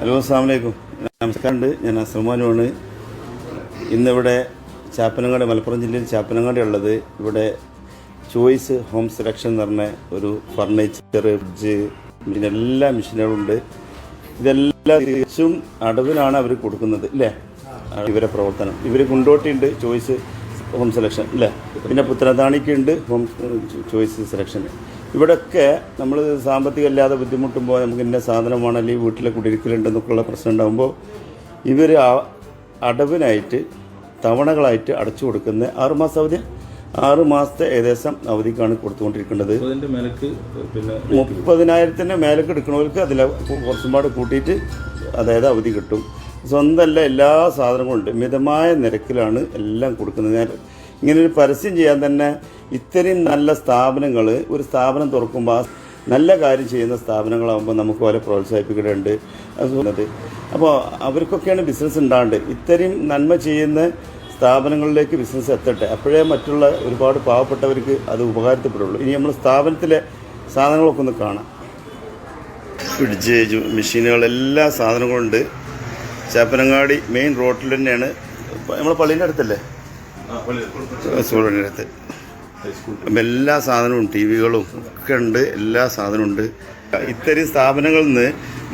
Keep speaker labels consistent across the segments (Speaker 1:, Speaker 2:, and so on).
Speaker 1: Hello അസ്സാമലൈക്കും നമസ്കാരമുണ്ട്. ഞാൻ അസൽമാനുമാണ് ഇന്നിവിടെ ചാപ്പനങ്ങാട് മലപ്പുറം ജില്ലയിൽ ചാപ്പനങ്ങാട് ഉള്ളത് ഇവിടെ ചോയ്സ് ഹോം സെലക്ഷൻ എന്ന് പറഞ്ഞ ഒരു ഫർണിച്ചർ ഫ്രിഡ്ജ് പിന്നെ എല്ലാ മെഷീനുകളും ഉണ്ട് ഇതെല്ലാം തികച്ചും അടവിലാണ് അവർ കൊടുക്കുന്നത് ഇല്ലേ? ഇവരെ പ്രവർത്തനം. ഇവർ കുണ്ടോട്ടിയുണ്ട് ചോയ്സ് ഹോം സെലക്ഷൻ ഇല്ലേ? പിന്നെ പുത്തനതാണിക്കുണ്ട് ഹോം ചോയ്സ് സെലക്ഷൻ. ഇവിടെയൊക്കെ നമ്മൾ സാമ്പത്തികം അല്ലാതെ ബുദ്ധിമുട്ടുമ്പോൾ നമുക്ക് ഇന്ന സാധനമാണ് അല്ലെങ്കിൽ വീട്ടിലെ കുടിയിരിക്കലുണ്ടെന്നൊക്കെയുള്ള പ്രശ്നം ഉണ്ടാകുമ്പോൾ ഇവർ അടവിനായിട്ട് തവണകളായിട്ട് അടച്ചു കൊടുക്കുന്ന ആറ് മാസം അവധി. ആറ് മാസത്തെ ഏകദേശം അവധിക്കാണ് കൊടുത്തുകൊണ്ടിരിക്കുന്നത്.
Speaker 2: മുപ്പതിനായിരത്തിന്റെ മേലേക്ക്
Speaker 1: എടുക്കണവർക്ക് അതിൽ കുറച്ചും പാട് കൂട്ടിയിട്ട് അതായത് അവധി കിട്ടും. സ്വന്തമല്ല എല്ലാ സാധനങ്ങളും ഉണ്ട് മിതമായ നിരക്കിലാണ് എല്ലാം കൊടുക്കുന്നത്. ഞാൻ ഇങ്ങനെ പരസ്യം ചെയ്യാൻ തന്നെ ഇത്രയും നല്ല സ്ഥാപനങ്ങൾ ഒരു സ്ഥാപനം തുറക്കുമ്പോൾ നല്ല കാര്യം ചെയ്യുന്ന സ്ഥാപനങ്ങളാകുമ്പോൾ നമുക്ക് അവരെ പ്രോത്സാഹിപ്പിക്കേണ്ടതുണ്ട്. അതുകൊണ്ട് അപ്പോൾ അവർക്കൊക്കെയാണ് ബിസിനസ് ഉണ്ടാണ്ട് ഇത്രയും നന്മ ചെയ്യുന്ന സ്ഥാപനങ്ങളിലേക്ക് ബിസിനസ് എത്തട്ടെ. അപ്പോഴേ മറ്റുള്ള ഒരുപാട് പാവപ്പെട്ടവർക്ക് അത് ഉപകാരത്തിപ്പെടുള്ളൂ ഇനി നമ്മൾ സ്ഥാപനത്തിലെ സാധനങ്ങളൊക്കെ ഒന്ന് കാണാം. ഫ്രിഡ്ജ് മെഷീനുകൾ എല്ലാ സാധനങ്ങളും ഉണ്ട് ചാപ്പനങ്ങാടി മെയിൻ റോഡിൽ തന്നെയാണ്. നമ്മളെ പള്ളീന്റെ അടുത്തല്ലേ? സ്കൂളിന്റെ അടുത്ത് അപ്പം എല്ലാ സാധനവും ടി വികളും ഒക്കെ ഉണ്ട് എല്ലാ സാധനവും ഉണ്ട്. ഇത്തരം സ്ഥാപനങ്ങളിൽ നിന്ന്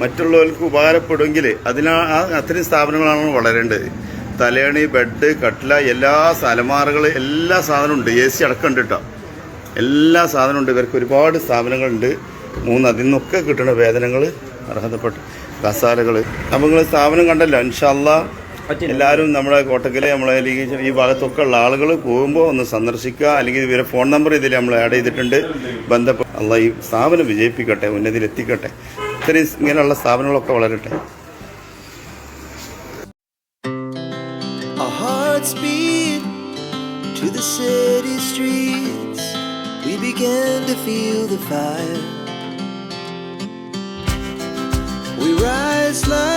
Speaker 1: മറ്റുള്ളവർക്ക് ഉപകാരപ്പെടുമെങ്കിൽ അതിനാ ആ അത്തരം സ്ഥാപനങ്ങളാണ് വളരേണ്ടത്. തലേണി ബെഡ് കട്ടില എല്ലാ അലമാറകൾ എല്ലാ സാധനവും ഉണ്ട്. എ സി അടക്കമുണ്ട് കേട്ടോ. എല്ലാ സാധനവും ഉണ്ട്. ഇവർക്ക് ഒരുപാട് സ്ഥാപനങ്ങളുണ്ട്. മൂന്ന് അതിൽ നിന്നൊക്കെ കിട്ടുന്ന വേതനങ്ങൾ അർഹതപ്പെട്ട കസാലകൾ അപ്പോൾ നിങ്ങൾ സ്ഥാപനം കണ്ടല്ലോ ഇൻഷല്ല എല്ലാവരും നമ്മുടെ കോട്ടക്കലെ നമ്മളെ അല്ലെങ്കിൽ ഈ ഭാഗത്തൊക്കെ ഉള്ള ആളുകൾ പോകുമ്പോൾ ഒന്ന് സന്ദർശിക്കുക. അല്ലെങ്കിൽ ഇവരെ ഫോൺ നമ്പർ ഇതിൽ നമ്മൾ ആഡ് ചെയ്തിട്ടുണ്ട്. ബന്ധപ്പെട്ട് അല്ല ഈ സ്ഥാപനം വിജയിപ്പിക്കട്ടെ ഉന്നതിയിലെത്തിക്കട്ടെ. ഇത്രയും ഇങ്ങനെയുള്ള സ്ഥാപനങ്ങളൊക്കെ വളരട്ടെ.
Speaker 3: To the city streets. We began to feel the fire. We rise like